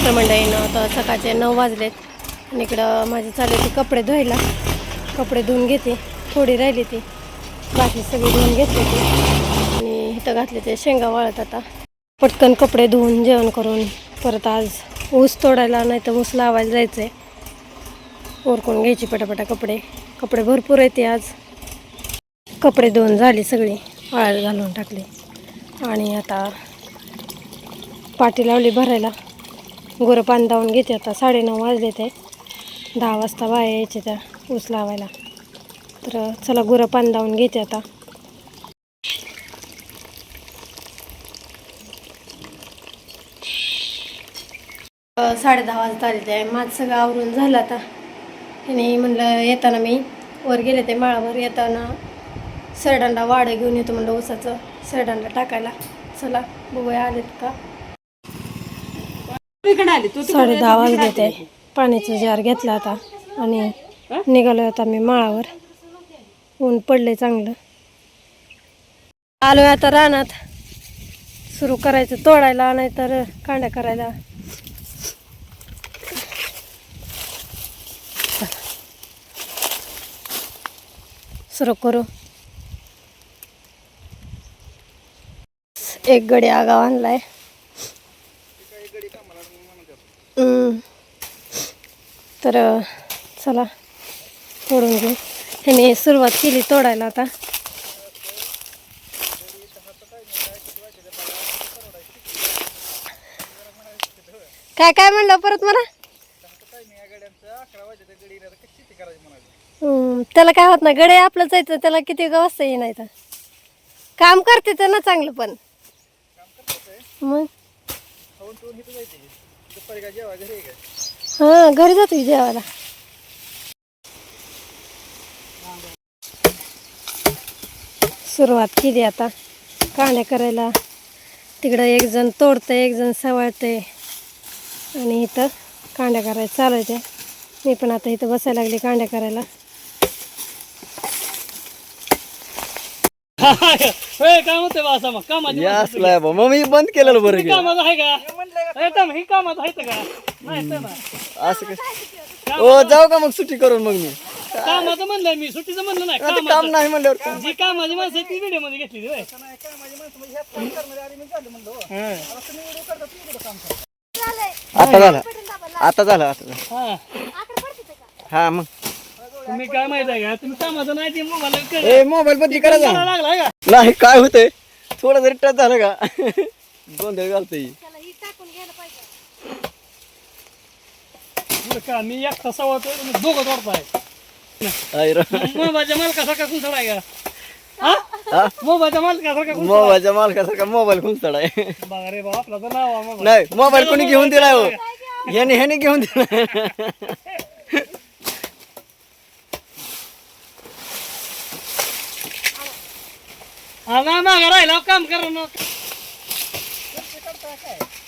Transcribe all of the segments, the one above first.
मित्रमंडळीनं आता सकाळचे नऊ वाजलेत. आणि इकडं माझे चालले ते कपडे धुवायला. कपडे धुवून घेते. थोडी राहिली ती. बाकी सगळी धुवून घेतली ती. आणि इथं घातले ते शेंगा वाळत आता. पटकन कपडे धुवून जेवण करून परत आज ऊस तोडायला नाही तर ऊस लावायला जायचं आहे ओरकून घ्यायची पटापटा कपडे. कपडे भरपूर येते आज. कपडे धुवून झाली सगळी. वाळत घालून टाकली. आणि आता पाटी लावली भरायला. गुरं बांधावून घेते आता. साडेनऊ वाजले ते. दहा वाजता बाया यायचे त्या ऊस लावायला. तर चला गुरं बांधावून घेते आता. साडे दहा वाजता आले ते. माझं सगळं आवरून झालं आता. आणि म्हणलं येताना मी वर गेले ते माळावर. येताना सरडांडा वाडं घेऊन येतो म्हणलं ऊसाचं. सरडांडा टाकायला. चला बघूया आलेत का? साडे दहा वाजले ते. पाण्याचं जार घेतला आता आणि निघालो आता मी माळावर. ऊन पडले चांगलं. आलोय आता रानात. सुरू करायचं तोडायला नाही तर कांड्या करायला. सुरू करू. एक गडी आगाव आणलाय. तर चला तोडून घेऊ. ह्याने सुरुवात केली तोडायला आता. काय काय म्हणलं परत मला? त्याला काय होत ना गडे आपलं जायचं त्याला किती वाजता ये नाही तर. काम करते तर ना चांगलं पण. मग? हा घरी जातो की जेवायला. सुरुवात केली आता. कांड्या करायला. तिकडं एक जण तोडतंय एक जण सवाळतंय. आणि इथं कांड्या करायला चालायच्या मी पण आता इथं बसायला लागली कांड्या करायला. काय म्हणते बा असं मग कामाची यास लाय बा मग मी बंद केलेलं बरं गेलं कामाचं आहे का एकदम ही कामाचं आहे का नाही तर ना असं काय ओ जाऊ का मग सुट्टी करून मग मी कामाचं म्हणलंय मी सुट्टीचं म्हणलं नाही आता काम कामाचं नाही म्हणल्यावर काय? जी कामाची माणसं आहेत ती व्हिडिओमध्ये घेतली होय आता झालं आता झालं आता झालं हा हा मग तुम्ही काय माहीत आहे का? तुम्ही कामाचं नाही ते मोबाईल ए मोबाईल बंद करायचा लागला का? नाही काय होतंय? थोडं जरी टच झालं का? गोंधळ घालतंय. बरं का मी एक तासा होतो तुम्ही दोघं तोडताय आई रा. मोबाईलच्या मालकासारखा कोण चढाय का? हा? हा? मोबाईलच्या मालकासारखा कोण मोबाईलच्या मालकासारखा मोबाईल आहे. बघा रे बाबा आपला तर नाव आहे मोबाईल. नाही मोबाईल कोणी घेऊन दिलाय हो. ह्याने ह्याने घेऊन दिलाय. हा ना मागा राहिला काम करा ना.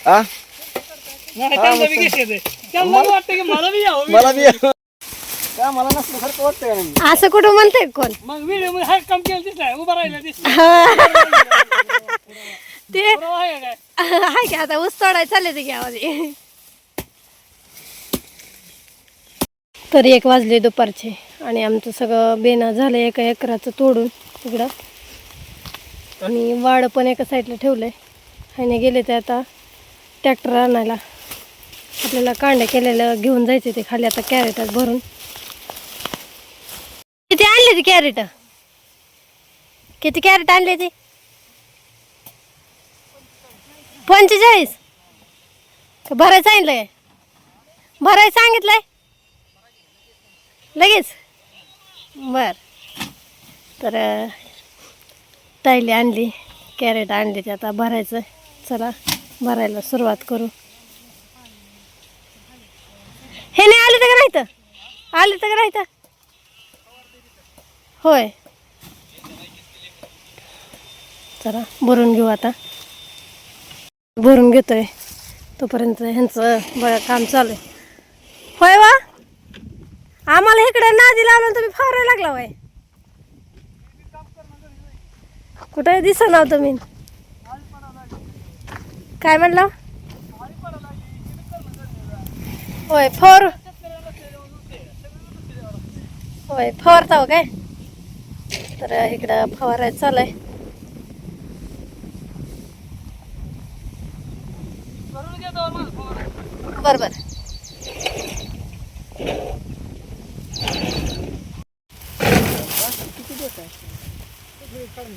हा नाही त्यांना बी घेते ते. त्यांना बी वाटतं की मला बी यावं मला बी का मला नसल्यासारखं वाटतं का नाही? असं कुठं म्हणतंय कोण? मग व्हिडिओमध्ये काम केलं दिसलाय उभा राहिला दिसला ते बरोबर आहे का काय? हाय की आता ऊस तोडाय चालले ते गावामध्ये तर एक वाजले दुपारचे आणि आमचं सगळं बेना झालं एका एकराचं तोडून तिकडं आणि वाड पण एका साईडला ठेवलं आहे आणि गेले ते आता ट्रॅक्टर आणायला. आपल्याला कांड्या केलेलं घेऊन जायचे ते खाली आता कॅरेटात भरून. किती आणले ते कॅरेट किती कॅरेट आणले ते? पंचेचाळीस? का भरायचं सांगितलंय भरायचं सांगितलंय? लगेच? बर. तर टायली ताईली आणली कॅरेट आणली ते आता भरायचं. चला भरायला सुरुवात करू. हे नाही आले तर का नाही तर आले तर का नाही तर होय. चला भरून घेऊ आता. भरून घेतोय. तोपर्यंत ह्यांचं बघा काम चालू आहे. होय वा? आम्हाला इकडे नादी लावलं तुम्ही फवारायला लागला वय कुठे ना तुम्ही? काय म्हणलं? होय फोर. होय फवारता हो काय? तर इकडं फवारायचं चालू आहे करून घेतो माझं फोन. बरं बरं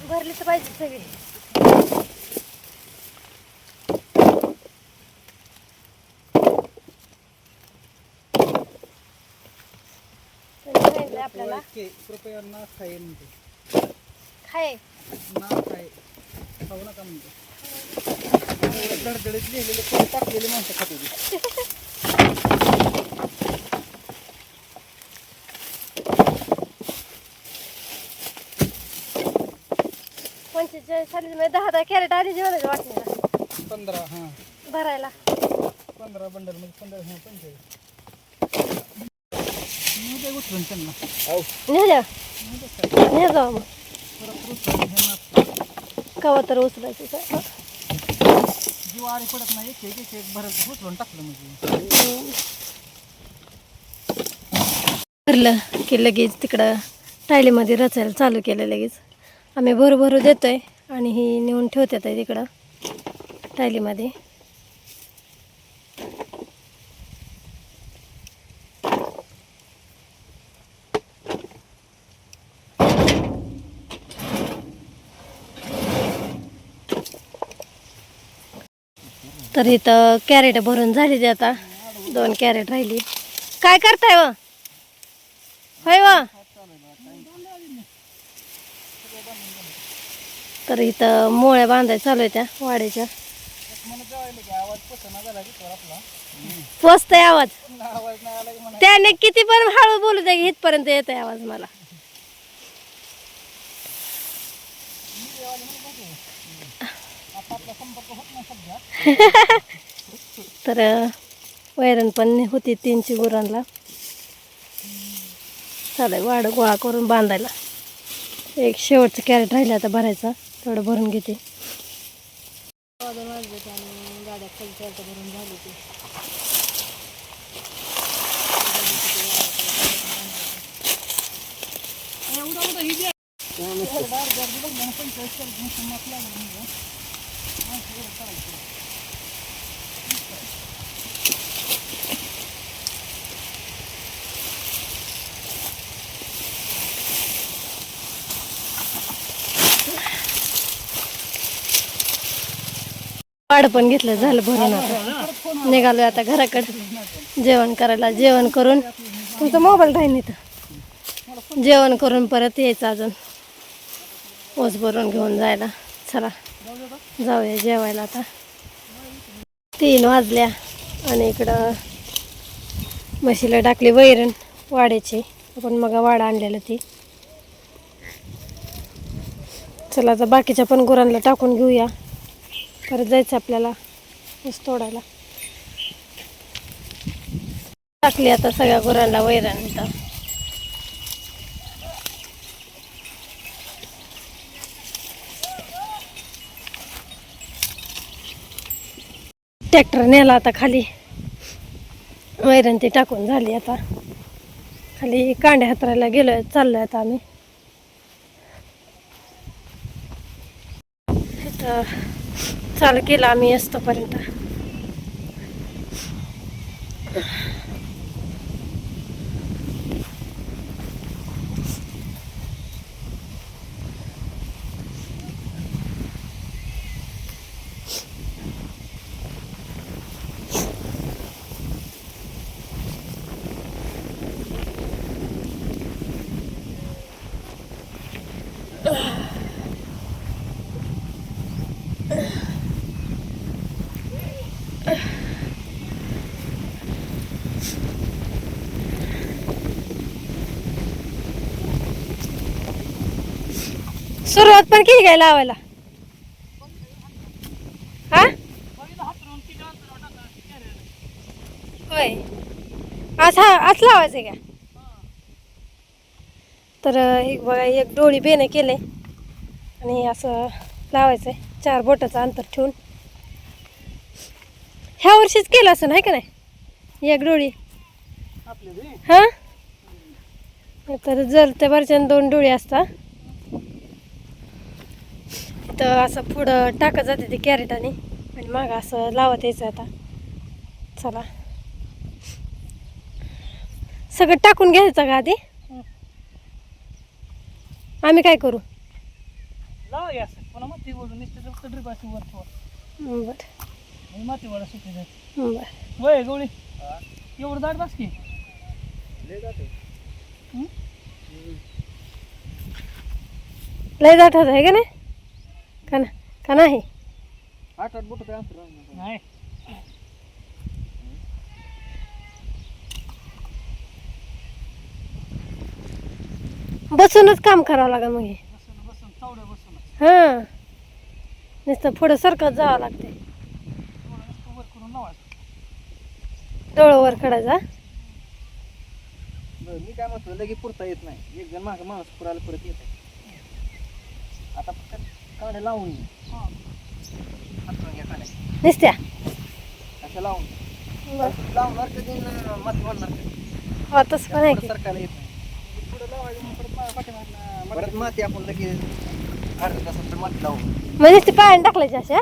भरली तर पाहिजे सगळी. आपल्याला. कृपया ना खाय म्हणते. खाय ना खाय खाऊ नका म्हणते. लिहिलेले टाकलेले माणसं खात म्हणजे दहा दहा कॅरेट जेवणाच्या पंधरा हां. भरायला. पंधरा बंडल म्हणजे पंधरा हां पंचेचाळीस. मी ते उठवून त्यांना. ने जा ने जाऊ मग. परत उचलून हे नाप कवा तर उचलायचं आरी पडत नाही एक एक एक एक भरत उचलून टाकलं म्हणजे भरलं की लगेच तिकडं टायलीमध्ये रचायला चालू केलं लगेच. आम्ही भरू देतो आहे आणि ही नेऊन ठेवतात आहे तिकडं टायलीमध्ये. तर इथं कॅरेट भरून झाली ते आता दोन कॅरेट राहिली. काय करताय व? होय व? तर इथं मोळ्या बांधाय चालू आहे त्या वाड्याच्या. मला आवाज. त्याने किती पण हळू बोलू द्या की इथपर्यंत येत आहे आवाज मला. तर वैरण पण होती तीनशे गुरांना. चालेल वाड गोळा करून बांधायला. एक शेवटचं कॅरेट राहिलं आता भरायचं. तेवढं भरून घेते पाड पण घेतलं झालं भरून आता. निघालो आता घराकडे. जेवण करायला जेवण करून. तुमचा मोबाईल राहील इथं. जेवण करून परत यायचं अजून. ओस भरून घेऊन जायला. चला जाऊया जेवायला आता. तीन वाजल्या आणि इकडं म्हशीला टाकली वैरण वाड्याची. आपण मग वाडा आणलेलं ती. चला आता बाकीच्या पण गुरांना टाकून घेऊया. परत जायचं आपल्याला. ऊस तोडायला. टाकली आता सगळ्या गुरांना वैरण ट्रॅक्टर नेला आता खाली. वैरण ती टाकून झाली आता. खाली कांड्या हातरायला गेलोय चाललोय आता आम्ही. चालू केला आम्ही असतोपर्यंत सुरुवात पण केली काय लावायला? हा? होय. आज हा आज लावायचं का? तर एक बघा एक डोळी बेनं केले. आणि असं लावायचं आहे चार बोटाचं अंतर ठेवून. ह्या वर्षीच केलं असं नाही का नाही? एक डोळी. हा? तर जर त्या वरच्यानं दोन डोळी असतात तर असं पुढं टाकत जाते ते कॅरेटाने आणि. मागं असं लावत यायचं आता. चला. सगळं टाकून घ्यायचं का आधी? आम्ही काय करू? बरं. जाते. वय गवळी. एवढं दाट बस की. लय दाट होत आहे का नाही? का नाही? आठ आठ बोट काय अंतर राहणार. नाही. बसूनच काम करावं लागेल मग हे. बसून बसून हां. नुसतं पुढं सरकत जावं लागते थोडं नुसतं वर करून लावायचं डोळं वर काढायचा बरं, मी काय म्हणतो लगे पुरता येत नाही. एक जण माग माणूस पुरायला परत येत आता फक्त काढे लावून. हां. हातरून घ्या काड्या नुसत्या अशा लावून? लावणार कधी न माती हो तसं पण आहे पुढं की. सरकायला येत नाही. पुढं लावायचं मग परत मा- पाठीमागनं परत माती आपण लगेच अर्धा तासात माती लावून. मग नुसती पायाने टाकल्याची अशा?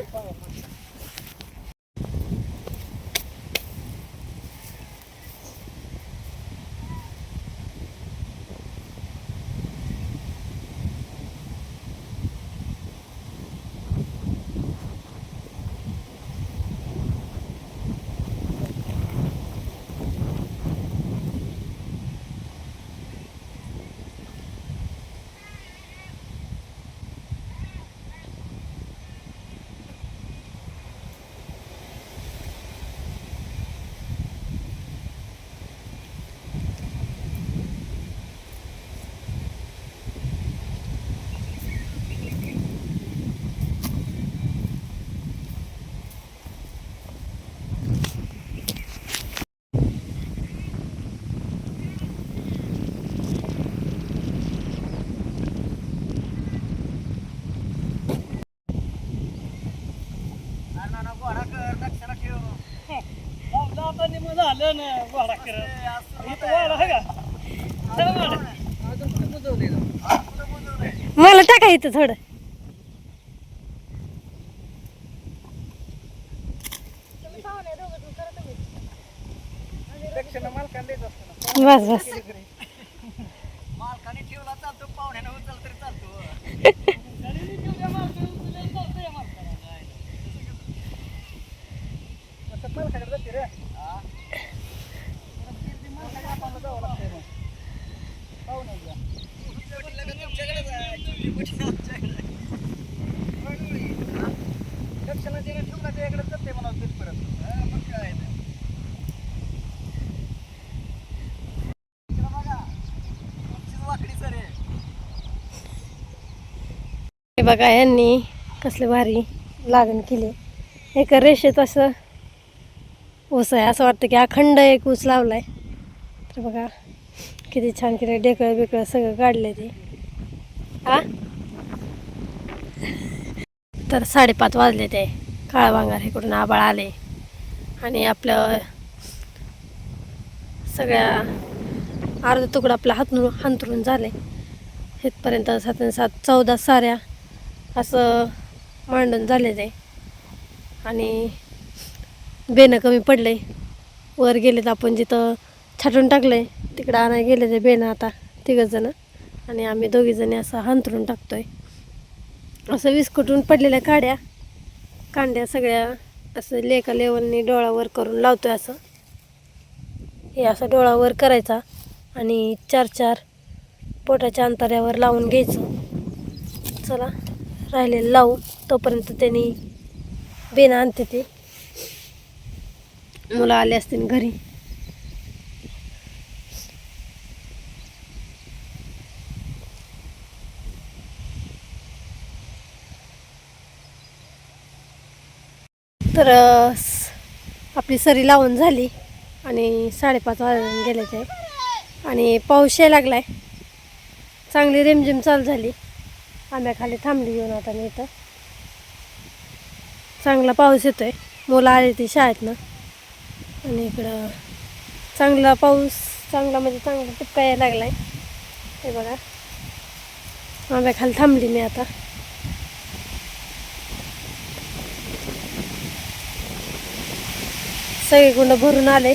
झालं ना वाडा करत मला टाका इथं थोडं ना. बस बस मालकाने ठेवला चालतो पाहुण्याने उचल तरी चालतो गाडीने ठेवल्या मालकाला उचलून चालतंय मालकाला. तसं मालकाकडे जाते रे. परत ती- ती मालकाच्या हाताला जावं लागतंय मग. पाहुण्याला. दक्षिणा ज्याने ठेवला त्याकडे जाते म्हणा तिथपर्यंत. हा, मग काय नाही. इकडं बघा. तुमचीच वाकडी सर आहे. हे बघा यांनी कसले भारी लागण केली. एका रेषेत असं ऊस आहे असं वाटतं की अखंड एक ऊस लावलाय. तर बघा किती छान केलं डेकळं बिकळं सगळं काढले ते. हा तर साडेपाच वाजले ते. काळा वांगार इकडून आबाळ आले. आणि आपलं सगळ्या अर्धा तुकडं आपला हातून हंतरून झाले. इथपर्यंत सात आणि सात चौदा साऱ्या असं मांडण झालेलं आहे. आणि बेणं कमी पडले वर गेलेत आपण जिथं छाटून टाकलं आहे तिकडं आणायला गेले ते बेणं आता तिघंजणं आणि आम्ही दोघीजणी असं हंतरून आहे असं विस्कटून पडलेल्या काड्या कांड्या सगळ्या असं लेका लेवलनी डोळावर करून लावतो आहे असं. हे असं डोळावर करायचा आणि चार चार पोटाच्या अंतऱ्यावर लावून घ्यायचं. चला. राहिलेलं लावू. तोपर्यंत त्यांनी बेन आणते ते. मुलं आले असतील घरी. तर आपली सरी लावून झाली आणि साडेपाच वाजून गेले ते. आणि पाऊस यायला लागलाय. चांगली रिमझिम चालू झाली. आंब्याखाली थांबली येऊन आता मी इथं. चांगला पाऊस येतोय. मुलं आली ती शाळेतनं. आणि इकडं चांगला पाऊस चांगला म्हणजे चांगला टिपका यायला लागलाय. हे बघा. आंब्याखाली थांबली मी आता. सगळे गुंड भरून आले.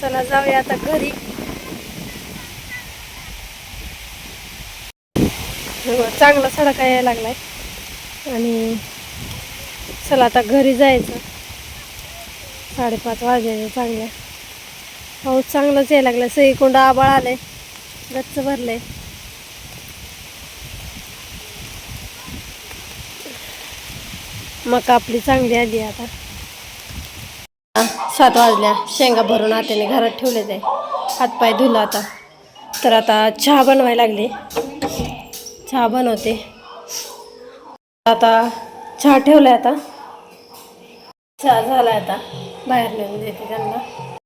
चला जाऊया आता घरी हे बघा, हो, चांगला सडका यायला लागलाय. आणि चला आता घरी जायचं. साडेपाच वाजायचं चांगल्या पाऊस चांगलाच यायला लागला सगळी कोंड आबाळ आलंय. गच्च भरलंय. मका आपली चांगली आली आता. सात वाजल्या. शेंगा भरून आत्याने घरात ठेवले ते हातपाय धुला आता. तर आता चहा बनवायला लागले. चहा बनवते. आता चहा ठेवला आता. चहा झाला आता. बाहेर नेऊन देते त्यांना.